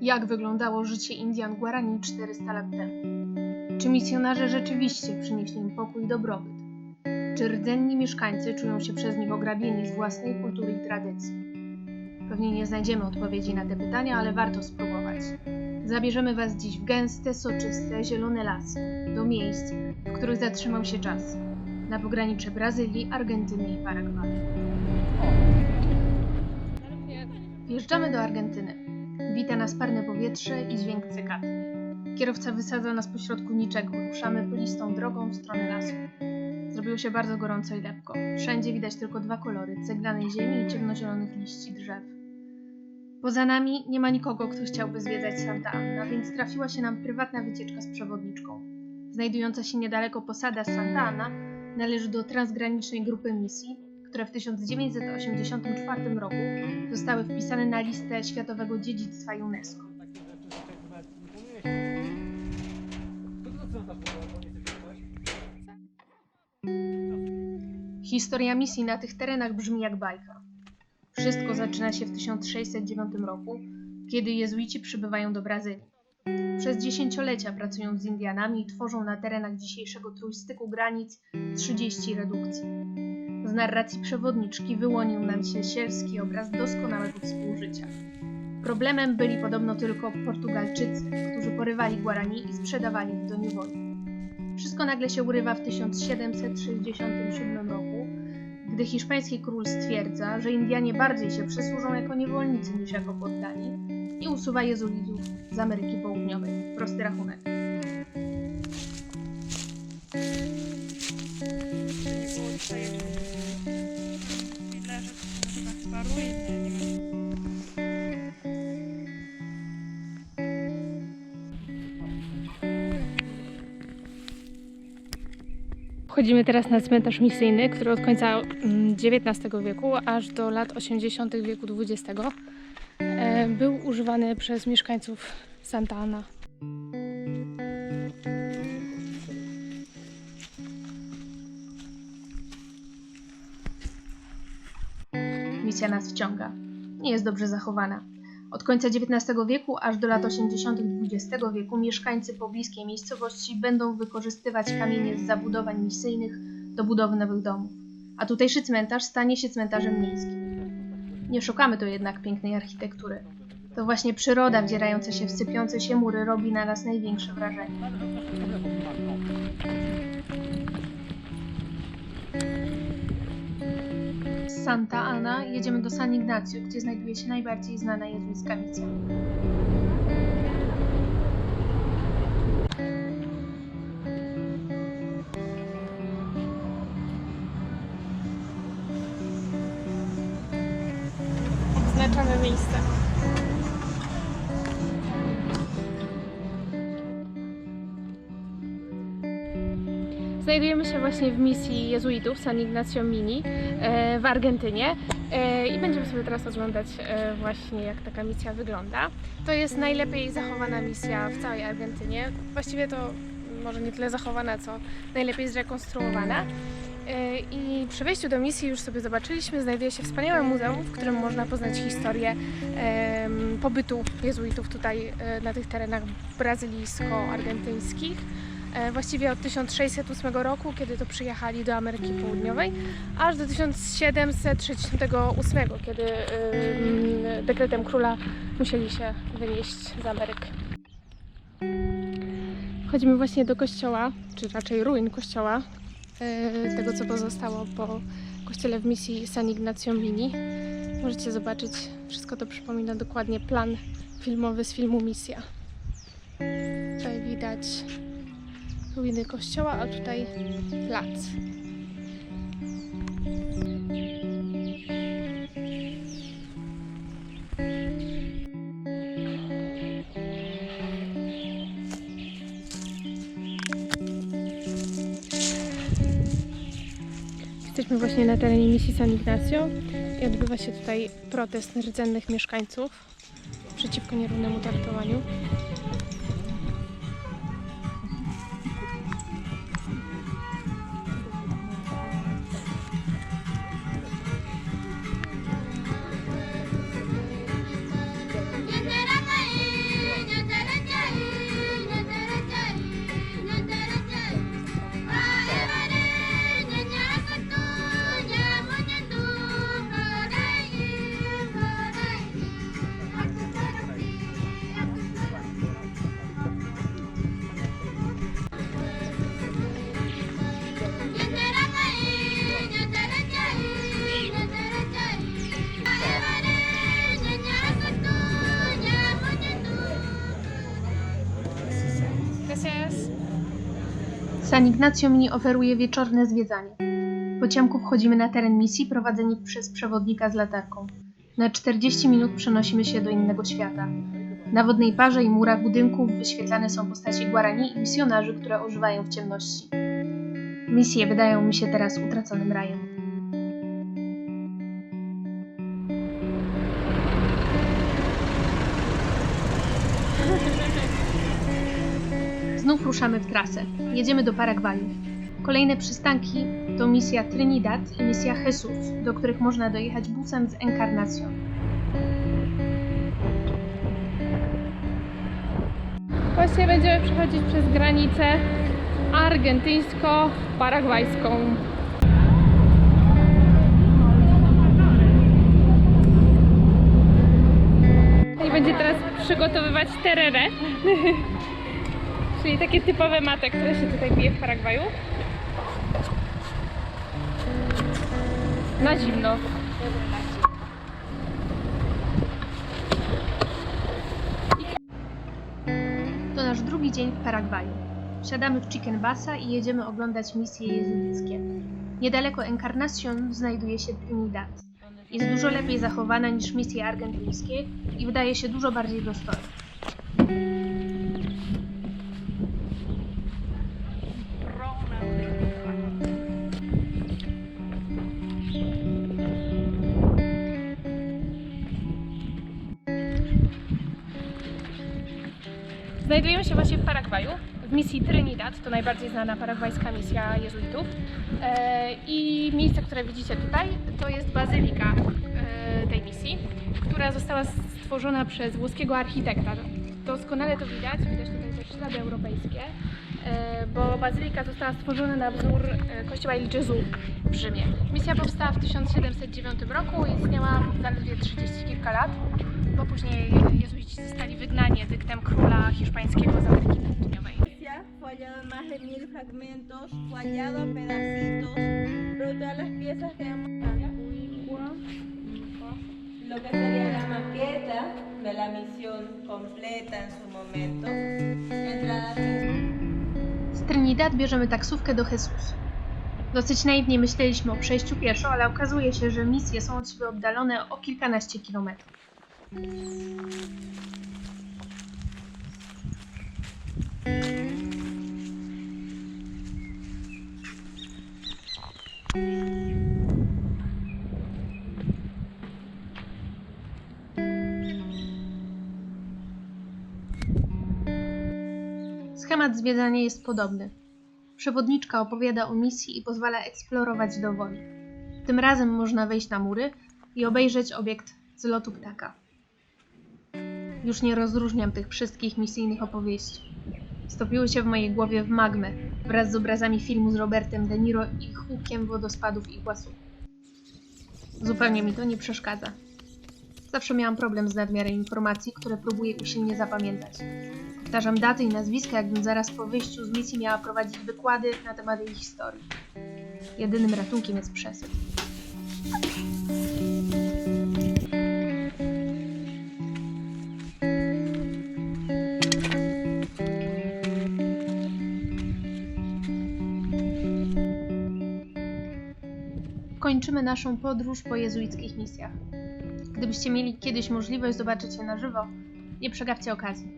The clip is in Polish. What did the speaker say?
jak wyglądało życie Indian Guarani 400 lat temu. Czy misjonarze rzeczywiście przynieśli im pokój i dobrobyt? Czy rdzenni mieszkańcy czują się przez nich ograbieni z własnej kultury i tradycji? Pewnie nie znajdziemy odpowiedzi na te pytania, ale warto spróbować. Zabierzemy Was dziś w gęste, soczyste, zielone lasy, do miejsc, w których zatrzymał się czas, na pogranicze Brazylii, Argentyny i Paragwaju. Wjeżdżamy do Argentyny. Wita nas parne powietrze i dźwięk cykad. Kierowca wysadza nas pośrodku niczego. Ruszamy polistą drogą w stronę lasu. Zrobiło się bardzo gorąco i lepko. Wszędzie widać tylko dwa kolory: ceglanej ziemi i ciemnozielonych liści drzew. Poza nami nie ma nikogo, kto chciałby zwiedzać Santa Anna, więc trafiła się nam prywatna wycieczka z przewodniczką. Znajdująca się niedaleko posada Santa Anna należy do transgranicznej grupy misji, które w 1984 roku zostały wpisane na listę Światowego Dziedzictwa UNESCO. Historia misji na tych terenach brzmi jak bajka. Wszystko zaczyna się w 1609 roku, kiedy jezuici przybywają do Brazylii. Przez dziesięciolecia pracują z Indianami i tworzą na terenach dzisiejszego trójstyku granic 30 redukcji. Z narracji przewodniczki wyłonił nam się sielski obraz doskonałego współżycia. Problemem byli podobno tylko Portugalczycy, którzy porywali Guarani i sprzedawali ich do niewoli. Wszystko nagle się urywa w 1767 roku, gdy hiszpański król stwierdza, że Indianie bardziej się przysłużą jako niewolnicy niż jako poddani i usuwa jezuitów z Ameryki Południowej. Prosty rachunek. Wchodzimy teraz na cmentarz misyjny, który od końca mm, XIX wieku aż do lat 80. wieku XX e, był używany przez mieszkańców Santa Ana. Misja nas wciąga. Nie jest dobrze zachowana. Od końca XIX wieku aż do lat 80. XX wieku mieszkańcy pobliskiej miejscowości będą wykorzystywać kamienie z zabudowań misyjnych do budowy nowych domów, a tutejszy cmentarz stanie się cmentarzem miejskim. Nie szukamy tu jednak pięknej architektury. To właśnie przyroda wdzierająca się w sypiące się mury robi na nas największe wrażenie. Santa Ana jedziemy do San Ignacio, gdzie znajduje się najbardziej znana jezuicka misja. Odznaczamy miejsce. Znajdujemy się właśnie w misji jezuitów San Ignacio Mini e, w Argentynie e, i będziemy sobie teraz oglądać e, właśnie jak taka misja wygląda. To jest najlepiej zachowana misja w całej Argentynie. Właściwie to może nie tyle zachowana, co najlepiej zrekonstruowana. I przy wejściu do misji już sobie zobaczyliśmy, znajduje się wspaniałe muzeum, w którym można poznać historię pobytu jezuitów tutaj na tych terenach brazylijsko-argentyńskich. E, Właściwie od 1608 roku, kiedy to przyjechali do Ameryki Południowej, aż do 1768, kiedy em, dekretem króla musieli się wynieść z Ameryki. Wchodzimy właśnie do kościoła, czy raczej ruin kościoła, e, tego co pozostało po kościele w misji San Ignacio Mini. Możecie zobaczyć, wszystko to przypomina dokładnie plan filmowy z filmu Misja. Tutaj widać ruiny kościoła, a tutaj plac. Jesteśmy właśnie na terenie misji San Ignacio i odbywa się tutaj protest rdzennych mieszkańców przeciwko nierównemu traktowaniu. San Ignacio Mini oferuje wieczorne zwiedzanie. Po ciemku wchodzimy na teren misji prowadzeni przez przewodnika z latarką. Na 40 minut przenosimy się do innego świata. Na wodnej parze i murach budynków wyświetlane są postacie Guarani i misjonarzy, które ożywają w ciemności. Misje wydają mi się teraz utraconym rajem. Znów ruszamy w trasę. Jedziemy do Paragwaju. Kolejne przystanki to misja Trinidad i misja Jesus, do których można dojechać busem z Encarnacion. Właśnie będziemy przechodzić przez granicę argentyńsko-paragwajską. I będzie teraz przygotowywać tererę, czyli takie typowe mate, które się tutaj pije w Paragwaju. Na zimno. To nasz drugi dzień w Paragwaju. Wsiadamy w Chicken Bassa i jedziemy oglądać misje jezuickie. Niedaleko Encarnacion znajduje się Trinidad. Jest dużo lepiej zachowana niż misje argentyńskie i wydaje się dużo bardziej dostojna. Znajdujemy się właśnie w Paragwaju, w misji Trinidad, to najbardziej znana paragwajska misja jezuitów. E, I miejsce, które widzicie tutaj, to jest bazylika e, tej misji, która została stworzona przez włoskiego architekta. Doskonale to widać, widać tutaj też ślady europejskie, e, bo bazylika została stworzona na wzór kościoła Il Gesù w Rzymie. Misja powstała w 1709 roku i istniała zaledwie 30 kilka lat bo później jezuici zostali wygnani edyktem króla hiszpańskiego z Ameryki Południowej. iglesia fue hallado en más de mil fragmentos, fue hallado en pedacitos, pero todas las piezas quedan lo que sería la maqueta de la misión completa en su momento. Entrada Z Trinidad bierzemy taksówkę do Jesus. Dosyć naiwnie myśleliśmy o przejściu pieszo, ale okazuje się, że misje są od siebie oddalone o kilkanaście kilometrów. Schemat zwiedzania jest podobny. Przewodniczka opowiada o misji i pozwala eksplorować do woli. Tym razem można wejść na mury i obejrzeć obiekt z lotu ptaka. Już nie rozróżniam tych wszystkich misyjnych opowieści. Stopiły się w mojej głowie w magmę wraz z obrazami filmu z Robertem De Niro i hukiem wodospadów i głasów. Zupełnie mi to nie przeszkadza. Zawsze miałam problem z nadmiarem informacji, które próbuję usilnie zapamiętać. Powtarzam daty i nazwiska, jakbym zaraz po wyjściu z misji miała prowadzić wykłady na temat jej historii. Jedynym ratunkiem jest przesył. Naszą podróż po jezuickich misjach. Gdybyście mieli kiedyś możliwość zobaczyć je na żywo, nie przegapcie okazji.